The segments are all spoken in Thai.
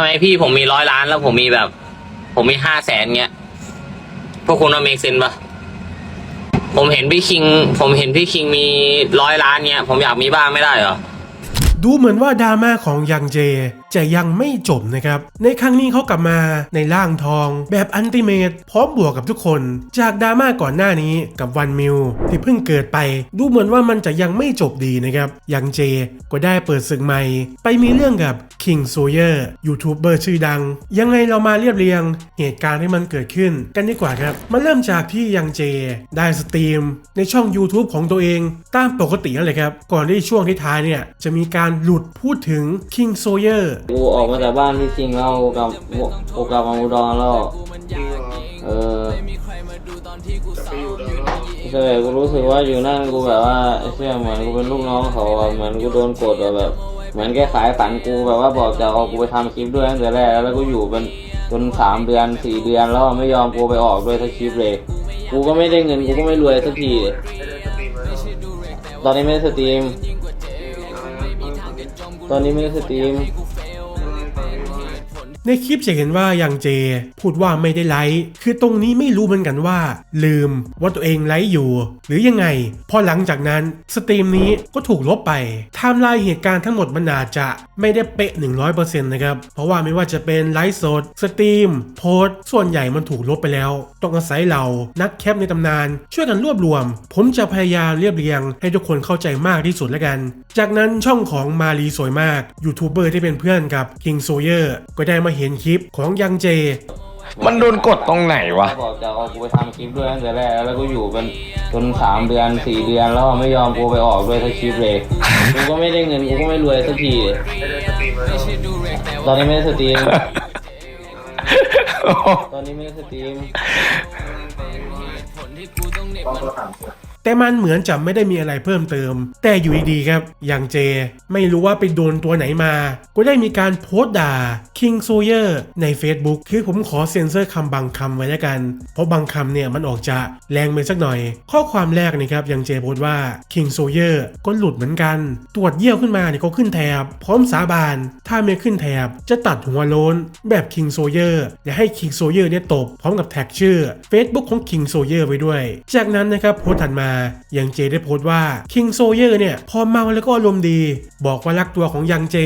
ทำไมพี่ผมมีร้อยล้านแล้วผมมีแบบ ผมมีห้าแสนเงี้ย พวกคุณว่าเมกเซนปะผมเห็นพี่คิง ผมเห็นพี่คิงมีร้อยล้านเงี้ย ผมอยากมีบ้างไม่ได้เหรอ ดูเหมือนว่าดราม่าของยังเจ จะยังไม่จบนะครับ ในครั้งนี้เขากลับมาในร่างทองแบบอันติเมตพร้อมบวกกับทุกคน จากดราม่าก่อนหน้านี้กับวันมิวที่เพิ่งเกิดไป ดูเหมือนว่ามันจะยังไม่จบดีนะครับยังเจก็ได้เปิดศึกใหม่ ไปมีเรื่องกับ King Sawyer ยูทูบเบอร์ชื่อดัง ยังไงเรามาเรียบเรียง เหตุการณ์ที่มันเกิดขึ้นกันดีกว่าครับมาเริ่มจากที่ยังเจได้สตรีมในช่อง YouTube ของตัวเองตามปกตินั่นแหละครับก่อนที่ช่วงท้ายเนี่ยจะมีการหลุดพูดถึง King Sawyer กูออกมาจากบ้านพี่คิงแล้วกูกลับกูกลับมาอุดรแล้ว เออใช่กูรู้สึกว่าอยู่นั่นกูแบบว่าไอ้เชื่อเหมือนกูเป็นลูกน้องเขาอะเหมือนกูโดนกดอะแบบ เหมือนแกขายฝันกูแบบว่าบอกจะเอากูไปทำคลิปด้วยตั้งแต่แรกแล้วกูอยู่เป็นจนสามเดือนสี่เดือนแล้วไม่ยอมกูไปออกด้วยสักคลิปเลย กูก็ไม่ได้เงินกูก็ไม่รวยสักทีตอนนี้ไม่ได้สตรีม ตอนนี้ไม่ได้สตรีม ในคลิปจะเห็นว่ายังเจ พูดว่าไม่ได้ไลฟ์คือตรงนี้ไม่รู้เหมือนกันว่า ลืมว่าตัวเองไลฟ์อยู่ หรือยังไง พอหลังจากนั้นสตรีมนี้ก็ถูกลบไปไทม์ไลน์เหตุการณ์ทั้งหมดมันอาจจะไม่ได้เป๊ะ 100%นะครับ เพราะว่าไม่ว่าจะเป็นไลฟ์สดสตรีม โพสส่วนใหญ่มันถูกลบไปแล้ว ต้องอาศัยเรานักแคปในตำนาน ช่วยกันรวบรวม ผมจะพยายามเรียบเรียง ให้ทุกคนเข้าใจมากที่สุดแล้วกัน จากนั้นช่องของมารีสวยมากยูทูบเบอร์ที่เป็นเพื่อนกับ King Sawyer ก็ได้มาเห็นคลิปของยังเจ มันโดนกดตรงไหนวะ บอกจะเอากูไปทำคลิปด้วยตั้งแต่แรกแล้วกูอยู่เป็นจนสามเดือนสี่เดือนแล้วไม่ยอมกูไปออกด้วยสักคลิปเลยกูก็ไม่ได้เงินกูก็ไม่รวยสักทีตอนนี้ไม่ได้สตรีมตอนนี้ไม่ได้สตรีม แต่มันเหมือนจะไม่ได้มีอะไรเพิ่มเติม แต่อยู่ดีๆครับ อย่างเจ ไม่รู้ว่าไปโดนตัวไหนมา ก็ได้มีการโพสต์ด่า King Sawyer ใน Facebook คือผมขอเซ็นเซอร์คำบางคำไว้แล้วกัน เพราะบางคำเนี่ยมันออกจะแรงไปสักหน่อย ข้อความแรกนะครับอย่างเจโพสต์ว่า King Sawyer ก็หลุดเหมือนกัน ตรวจเยี่ยวขึ้นมาเนี่ยก็ขึ้นแถบ พร้อมสาบาน ถ้าไม่ขึ้นแถบ จะตัดหัวโลนแบบ King Sawyer และให้ King Sawyer เนี่ยตบพร้อมกับแท็กชื่อ Facebook ของ King Sawyer ไว้ด้วย จากนั้นนะครับโพสต์ถัดมายังเจได้โพสต์ว่า King Sawyer เนี่ยพอเมาแล้วก็อารมณ์ดี บอกว่ารักตัวของยังเจ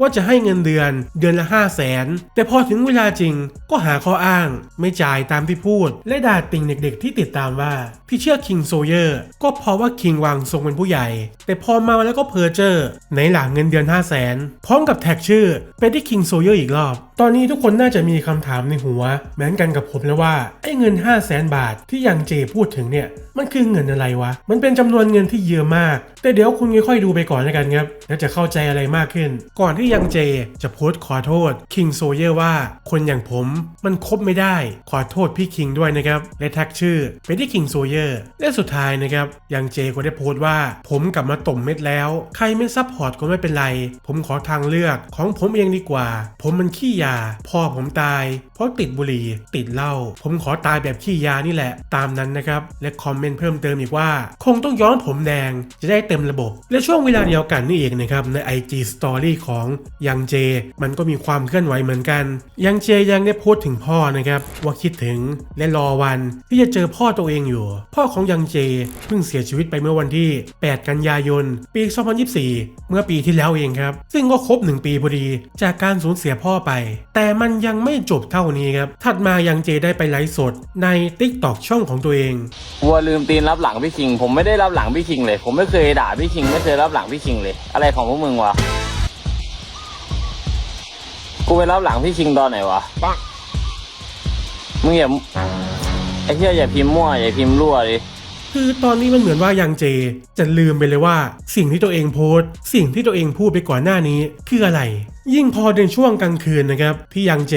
ว่าจะให้เงินเดือนเดือนละ5 0 0แสนแต่พอถึงเวลาจริงก็หาข้ออ้าง ไม่จ่ายตามที่พูด และด่าติ่งเด็กๆ ที่ติดตามว่าพี่เชื่อ King Sawyer ก็เพราะว่า King วางทรงเป็นผู้ใหญ่ แต่พอเมาแล้วก็เพอเจอร์ในหลังเงินเดือน 5 0 0แสนพร้อมกับแท็กชื่อไปที่ King Sawyer อีกรอบตอนนี้ทุกคนน่าจะมีคำถามในหัว เหมือนกันกับผมแล้วว่าไอ้เงิน 5 0 0แสนบาทที่ยังเจพูดถึงเนี่ยมันคือเงินอะไรวะ มันเป็นจำนวนเงินที่เยอะมาก แต่เดี๋ยวคุณค่อยๆดูไปก่อนแล้วกันครับแล้วจะเข้าใจอะไรมากขึ้น ก่อนที่ยังเจจะโพสต์ขอโทษ King Sawyer ว่าคนอย่างผมมันคบไม่ได้ ขอโทษพี่คิงด้วยนะครับ และแท็กชื่อไปที่ King Sawyer และสุดท้ายนะครับยังเจก็ได้โพสต์ว่าผมกลับมาต่มเม็ดแล้ว ใครไม่ซัพพอร์ตก็ไม่เป็นไร ผมขอทางเลือกของผมเองดีกว่า ผมมันขี้ยา พ่อผมตาย เพราะติดบุหรี่ ติดเหล้าผมขอตายแบบขี้ยานี่แหละ ตามนั้นนะครับ และคอมเมนต์เพิ่มเติมอีกว่า คงต้องย้อมผมแดงจะได้เต็มระบบ และช่วงเวลาเดียวกันนี่เองนะครับใน IG Story ของยังเจ มันก็มีความเคลื่อนไหวเหมือนกัน ยังเจยังได้พสต์ถึงพ่อนะครับว่าคิดถึงและรอวันที่จะเจอพ่อตัวเองอยู่ พ่อของยังเจเพิ่งเสียชีวิตไปเมื่อวันที่ 8 กันยายน ปี 2024 เมื่อปีที่แล้วเองครับ ซึ่งก็ครบ 1 ปีพอดี จากการสูญเสียพ่อไป แต่มันยังไม่จบเท่านี้ครับ ถัดมายังเจได้ไปไลฟ์สดใน TikTok ช่องของตัวเองวัวลืมตีนรับหลังพี่คิง ผมไม่ได้รับหลังพี่คิงเลย ผมไม่เคยด่าพี่คิงไม่เคยรับหลังพี่คิงเลย อะไรของพวกมึงวะ กูไปรับหลังพี่คิงตอนไหนวะ มึงอย่าไอ้เหี้ยอย่าพิมพ์มั่วอย่าพิมพ์รั่วดิคือตอนนี้มันเหมือนว่ายังเจ จะลืมไปเลยว่า สิ่งที่ตัวเองโพสต์ สิ่งที่ตัวเองพูดไปก่อนหน้านี้ คืออะไร ยิ่งพอในช่วงกลางคืนนะครับ ที่ยังเจ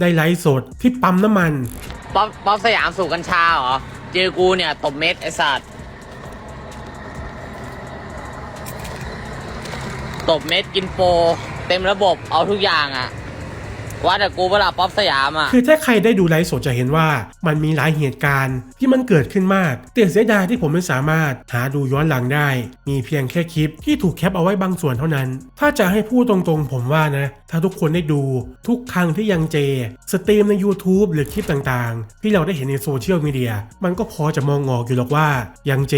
ได้ไลฟ์สดที่ปั๊มน้ำมัน ป๊อปป๊อปสยามสูบกัญชาเหรอ เจอกูเนี่ยตบเม็ดไอ้สัตว์ ตบเม็ดกินโปรเต็มระบบเอาทุกอย่างอะว่าแต่กูเวลาป๊อปสยามอะคือถ้าใครได้ดูไลฟ์สดจะเห็นว่ามันมีหลายเหตุการณ์ที่มันเกิดขึ้นมากแต่เสียดายที่ผมไม่สามารถหาดูย้อนหลังได้ มีเพียงแค่คลิปที่ถูกแคปเอาไว้บางส่วนเท่านั้น ถ้าจะให้พูดตรงๆผมว่านะถ้าทุกคนได้ดูทุกครั้งที่ยังเจ สตรีมใน YouTube หรือคลิปต่างๆ ที่เราได้เห็นในโซเชียลมีเดียมันก็พอจะมองออกอยู่หรอกว่ายังเจ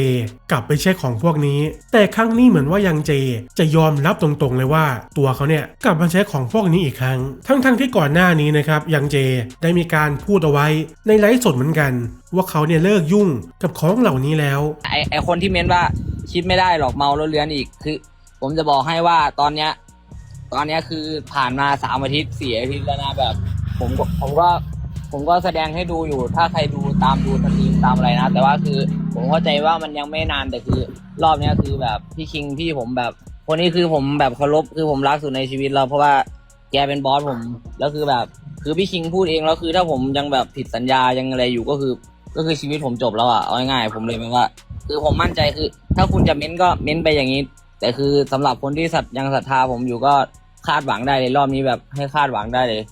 กลับไปใช้ของพวกนี้ แต่ครั้งนี้เหมือนว่ายังเจ จะยอมรับตรงๆเลยว่า ตัวเขาเนี่ยกลับมาใช้ของพวกนี้อีกครั้ง ทั้งๆที่ก่อนหน้านี้นะครับยังเจได้มีการพูดเอาไว้ในไลฟ์สดเหมือนกัน ว่าเขาเนี่ยเลิกยุ่งกับของเหล่านี้แล้วไอไอคนที่เม้นว่าคิดไม่ได้หรอกเมาแล้วเลือนอีกคือ ผมจะบอกให้ว่าตอนเนี้ย ตอนเนี้ยคือผ่านมาสามอาทิตย์สี่อาทิตย์แล้วนะแบบ ผมก็ผมก็ผมก็แสดงให้ดูอยู่ ถ้าใครดูตามดูสตรีมตามอะไรนะ แต่ว่าคือผมเข้าใจว่ามันยังไม่นานแต่คือ รอบเนี้ยคือแบบพี่คิงพี่ผมแบบคนนี้คือผมแบบเคารพคือผมรักสุดในชีวิตเราเพราะว่าแกเป็นบอสผมแล้วคือแบบ คือพี่คิงพูดเองแล้วคือ ถ้าผมยังแบบผิดสัญญายังอะไรอยู่ก็คือ ก็คือชีวิตผมจบแล้วอะเอาง่ายๆผมเลยไม่ว่า คือผมมั่นใจคือ ถ้าคุณจะเม้นก็เม้นไปอย่างนี้ แต่คือสำหรับคนที่สัตยังศรัทธาผมอยู่ก็ คาดหวังได้เลยรอบนี้แบบให้คาดหวังได้เลย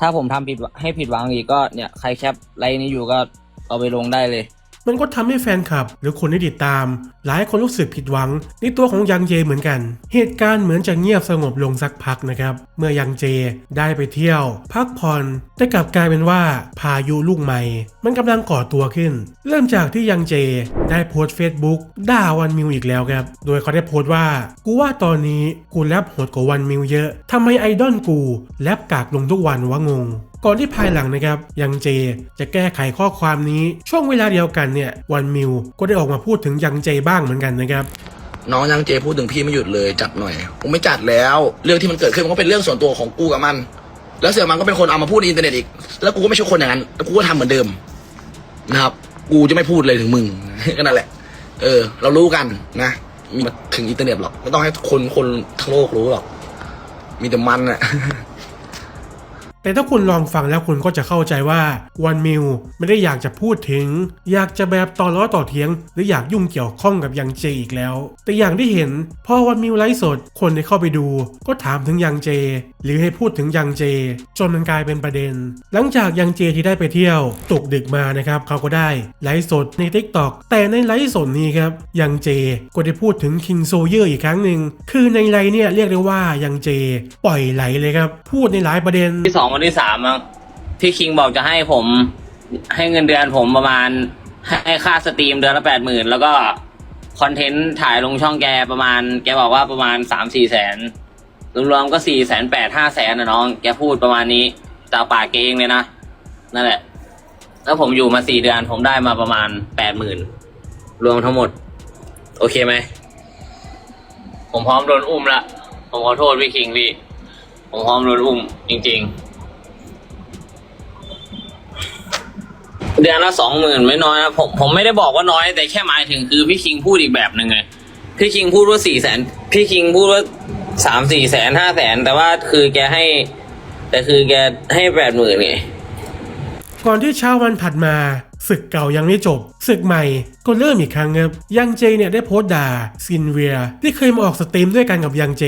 ถ้าผมทำผิดให้ผิดหวังอีกก็เนี่ยใครแคปไลน์นี้อยู่ก็เอาไปลงได้เลย มันก็ทำให้แฟนคลับ หรือคนที่ติดตาม หลายคนรู้สึกผิดหวังในตัวของยังเจเหมือนกัน เหตุการณ์เหมือนจะเงียบสงบลงสักพักนะครับ เมื่อยังเจได้ไปเที่ยว พักผ่อนแต่กลับกลายเป็นว่าพายุลูกใหม่ มันกำลังก่อตัวขึ้น เริ่มจากที่ยังเจได้โพสต์เฟซบุ๊กด่าวันมิวอีกแล้วครับ โดยเขาได้โพสต์ว่า กูว่าตอนนี้กูแรปโหดกว่าวันมิวเยอะทำไมไอดอลกูแรปกากลงทุกวันวะงง ก่อนที่ภายหลังนะครับยังเจจะแก้ไขข้อความนี้ช่วงเวลาเดียวกันเนี่ยวันมิวก็ได้ออกมาพูดถึงยังเจบ้างเหมือนกันนะครับน้องยังเจพูดถึงพี่ไม่หยุดเลยจัดหน่อยผมไม่จัดแล้ว เรื่องที่มันเกิดขึ้นมันก็เป็นเรื่องส่วนตัวของกูกับมัน แล้วเสือมันก็เป็นคนเอามาพูดในอินเทอร์เน็ตอีก แล้วกูก็ไม่ใช่คนอย่างนั้นแล้วกูก็ทำเหมือนเดิมนะครับ กูจะไม่พูดเลยถึงมึงก็นั่นแหละ เออ เรารู้กันนะมีมาถึงอินเทอร์เน็ตหรอกไม่ต้องให้คนคนทั้งโลกรู้หรอก มีแต่มันอะ แต่ถ้าคุณลองฟังแล้วคุณก็จะเข้าใจว่าวันมิวไม่ได้อยากจะพูดถึง อยากจะแบบต่อล้อต่อเทียง หรืออยากยุ่งเกี่ยวข้องกับยังเจอีกแล้ว แต่อย่างที่เห็นพอวันมิวไลฟ์สดคนได้เข้าไปดู ก็ถามถึงยังเจ หรือให้พูดถึงยังเจ จนมันกลายเป็นประเด็น หลังจากยังเจที่ได้ไปเที่ยวตกดึกมานะครับเขาก็ได้ไลฟ์สดใน t ิ k t o k แต่ในไลฟ์สดนี้ครับยังเจก็ได้พูดถึงคิงโซเยอร์อีกครั้งหนึ่งคือในไลฟ์เนี่ยเรียกได้ว่ายังเจ ปล่อยไหลเลยครับพูดในหลายประเด็นที่2วันที่สามมั้งพี่คิงบอกจะให้ผม ให้เงินเดือนผมประมาณ ให้ค่าสตรีมเดือนละแปดหมื่นแล้วก็คอนเทนต์ถ่ายลงช่องแกประมาณ แกบอกว่าประมาณสามสี่แสนรวมๆก็สี่แสนแปดห้าแสนนะน้อง แกพูดประมาณนี้ตาปากแกเองเลยนะนั่นแหละ แล้วผมอยู่มาสี่เดือนผมได้มาประมาณแปดหมื่นรวมทั้งหมด โอเคไหมผมพร้อมโดนอุ้มละผมขอโทษพี่คิงพี่ผมพร้อมโดนอุ้มจริง ๆ เดือนละสองหมื่นไม่น้อยนะผมผมไม่ได้บอกว่าน้อย แต่แค่หมายถึงคือพี่คิงพูดอีกแบบหนึ่งไงพี่คิงพูดว่าสี่แสนพี่คิงพูดว่าสามสี่แสนห้าแสนแต่ว่าคือแกให้ แต่คือแกให้แปดหมื่นไง ก่อนที่เช้าวันถัดมา ศึกเก่ายังไม่จบศึกใหม่ก็เริ่มอีกครั้งครับยังเจเนี่ยได้โพสต์ด่าซินเวียที่เคยมาออกสตรีมด้วยกันกับยังเจ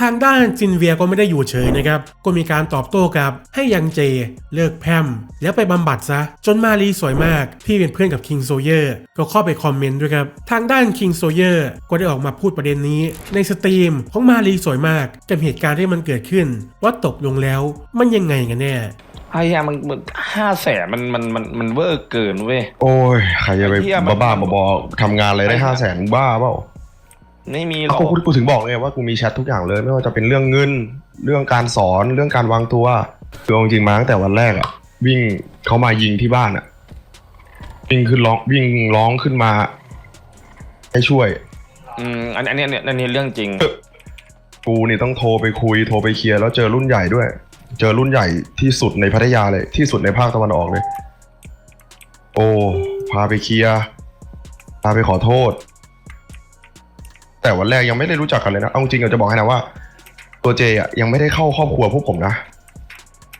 ทางด้านซินเวียก็ไม่ได้อยู่เฉยนะครับ ก็มีการตอบโต้กลับให้ยังเจ เลิกแพมแล้วไปบำบัดซะ จนมารีสวยมากที่เป็นเพื่อนกับคิงโซเยอร์ก็เข้าไปคอมเมนต์ด้วยครับ ทางด้านคิงโซเยอร์ก็ได้ออกมาพูดประเด็นนี้ ในสตรีมของมารีสวยมากกับเหตุการณ์ที่มันเกิดขึ้น ว่าตกลงแล้วมันยังไงกันแน่ ไอ้เหี้ยมันมันห้าแสนมันมันมันมันเวอร์เกินเว้ย โอ้ยใครจะไปไอ้เหี้ยมัน บ้าๆบอๆทำงานอะไรได้ห้าแสนบ้าเปล่าไม่มีหรเอาอกกูกูถึงบอกไงว่ากูมีแชททุกอย่างเลย ไม่ว่าจะเป็นเรื่องเงิน เรื่องการสอนเรื่องการวางตัวคือเอาจริงๆมาตั้งแต่วันแรกอะวิ่งเขามายิงที่บ้านอะวิ่งขึ้นร้องวิ่งร้องขึ้นมาให้ช่วย อืมอันอันเนี้ยเนี่ยอันนี้เรื่องจริง กูนี่ต้องโทรไปคุยโทรไปเคลียร์แล้วเจอรุ่นใหญ่ด้วย เจอรุ่นใหญ่ที่สุดในพัทยาเลย ที่สุดในภาคตะวันออกเลย โอ้ พาไปเคลียร์พาไปขอโทษ แต่วันแรกยังไม่ได้รู้จักกันเลยนะ เอาจริงๆเราจะบอกให้นะว่า ตัวเจอะยังไม่ได้เข้าครอบครัวพวกผมนะ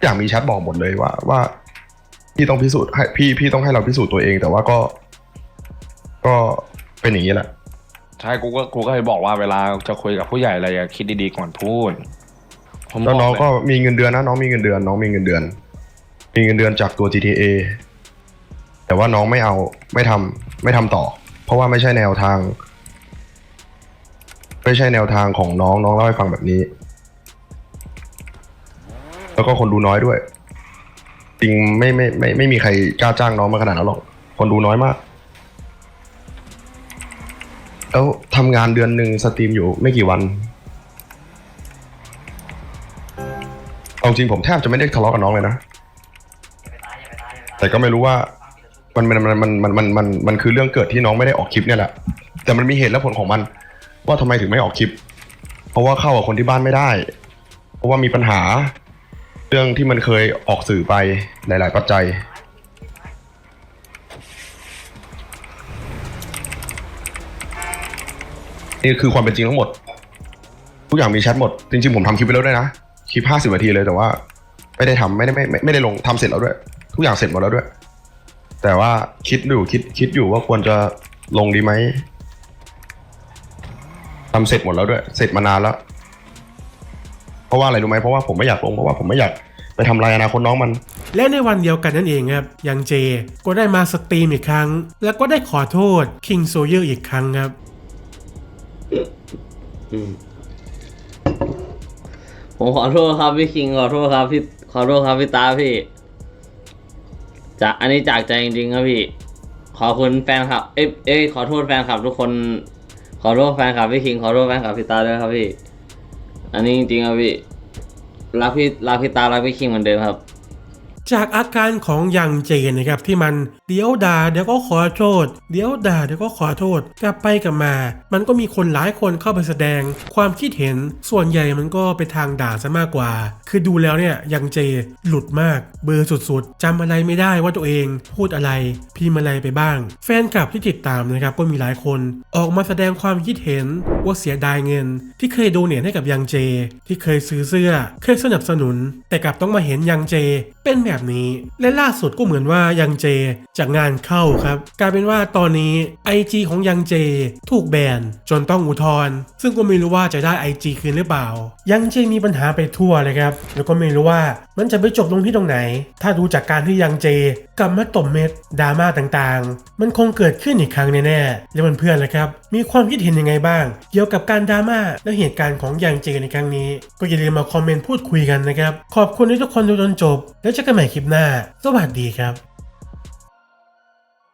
อย่างมีแชทบอกหมดเลยว่าว่าพี่ต้องพิสูจน์ให้พี่พี่ต้องให้เราพิสูจน์ตัวเอง แต่ว่าก็ ก็เป็นอย่างนี้แหละใช่กูก็กูก็เคยบอกว่าเวลาจะคุยกับผู้ใหญ่อะไรอะคิดดีๆก่อนพูด ผมแล้วน้องก็มีเงินเดือนนะน้องมีเงินเดือนน้องมีเงินเดือน มีเงินเดือนจากตัว GTA แต่ว่าน้องไม่เอาไม่ทำไม่ทำต่อ เพราะว่าไม่ใช่แนวทาง ไม่ใช่แนวทางของน้องน้องเล่าให้ฟังแบบนี้ แล้วก็คนดูน้อยด้วย จริงไม่ไม่ไม่ไม่มีใครกล้าจ้างน้องมาขนาดนั้นหรอกคนดูน้อยมาก แล้วทำงานเดือนหนึ่งสตรีมอยู่ไม่กี่วัน เอาจริงผมแทบจะไม่ได้ทะเลาะกับน้องเลยนะ แต่ก็ไม่รู้ว่ามันมันมันมันมันมันมันมันคือเรื่องเกิดที่น้องไม่ได้ออกคลิปเนี่ยแหละ แต่มันมีเหตุและผลของมัน ว่าทำไมถึงไม่ออกคลิป เพราะว่าเข้ากับคนที่บ้านไม่ได้ เพราะว่ามีปัญหา เรื่องที่มันเคยออกสื่อไปหลาย ๆ ปัจจัย นี่คือความเป็นจริงทั้งหมด ทุกอย่างมีแชทหมด จริง ๆ ผมทำคลิปไปแล้วด้วยนะ คลิปห้าสิบนาทีเลยแต่ว่า ไม่ได้ทำไม่ได้ไม่ไม่ไม่ได้ลงทำเสร็จแล้วด้วย ทุกอย่างเสร็จหมดแล้วด้วย แต่ว่าคิดอยู่คิดคิดอยู่ว่าควรจะลงดีไหมทำเสร็จหมดแล้วด้วย เสร็จมานานแล้ว เพราะว่าอะไรรู้ไหมเพราะว่าผมไม่อยากลงเพราะว่าผมไม่อยากไปทำลายอนาคตน้องมัน และในวันเดียวกันนั่นเองครับยังเจ ก็ได้มาสตรีมอีกครั้ง แล้วก็ได้ขอโทษ King s o y e r อีกครั้งครับ ผมขอโทษครับพี่คิงขอโทษครับพี่ขอโทษครับพี่ตาพี่จากอันนี้จากใจจริงๆครับพี่ ขอบคุณแฟนคลับ เอ้ยเอ้ยขอโทษแฟนคลับทุกคน ขอโทษแฟนคลับพี่คิงขอโทษแฟนคลับพี่ตาด้วยครับพี่ อันนี้จริงๆครับพี่รักพี่รักพี่ตารักพี่คิงเหมือนเดิมครับ จากอาการของยังเจนะครับที่มันเดี๋ยวด่าเดี๋ยวก็ขอโทษ เดี๋ยวด่าเดี๋ยวก็ขอโทษ กลับไปกลับมา มันก็มีคนหลายคนเข้าไปแสดง ความคิดเห็นส่วนใหญ่มันก็ไปทางด่าซะมากกว่า คือดูแล้วเนี่ยยังเจหลุดมาก เบอร์สุดๆจำอะไรไม่ได้ว่าตัวเองพูดอะไรพิมพ์อะไรไปบ้าง แฟนคลับที่ติดตามนะครับก็มีหลายคนออกมาแสดงความคิดเห็นว่าเสียดายเงิน ที่เคยโดเนทให้กับยังเจ ที่เคยซื้อเสื้อ เคยสนับสนุน แต่กลับต้องมาเห็นยังเจ เป็นแบบแบบนี้ และล่าสุดก็เหมือนว่ายังเจจากงานเข้าครับ กลายเป็นว่าตอนนี้ IG ของยังเจ ถูกแบนจนต้องอุทธรณ์ซึ่งก็ไม่รู้ว่าจะได้ IG คืนหรือเปล่า ยังเจมีปัญหาไปทั่วเลยครับ แล้วก็ไม่รู้ว่ามันจะไปจบลงที่ตรงไหน ถ้าดูจากการที่ยังเจกลับมาตบเม็ดดราม่าต่างๆ มันคงเกิดขึ้นอีกครั้งแน่ๆแล้วเพื่อนๆล่ะครับ มีความคิดเห็นยังไงบ้าง เกี่ยวกับการดราม่าและเหตุการณ์ของยังเจในครั้งนี้ ก็อย่าลืมมาคอมเมนต์พูดคุยกันนะครับ ขอบคุณที่ทุกคนดูจนจบ แล้วเจอกันใหม่คลิปหน้า สวัสดีครับ